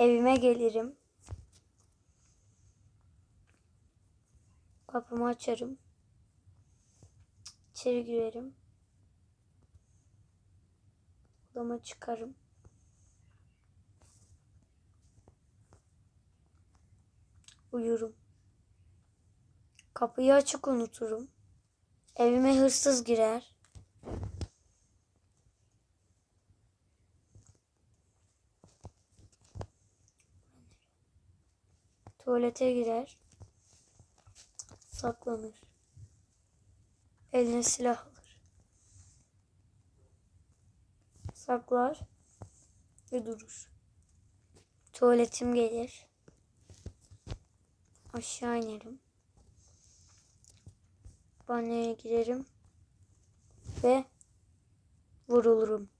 Evime gelirim. Kapımı açarım. İçeri girerim. Odama çıkarım. Uyurum. Kapıyı açık unuturum. Evime hırsız girer. Tuvalete girer. Saklanır. Eline silah alır. Saklar ve durur. Tuvaletim gelir. Aşağı inerim. Banyoya girerim ve vurulurum.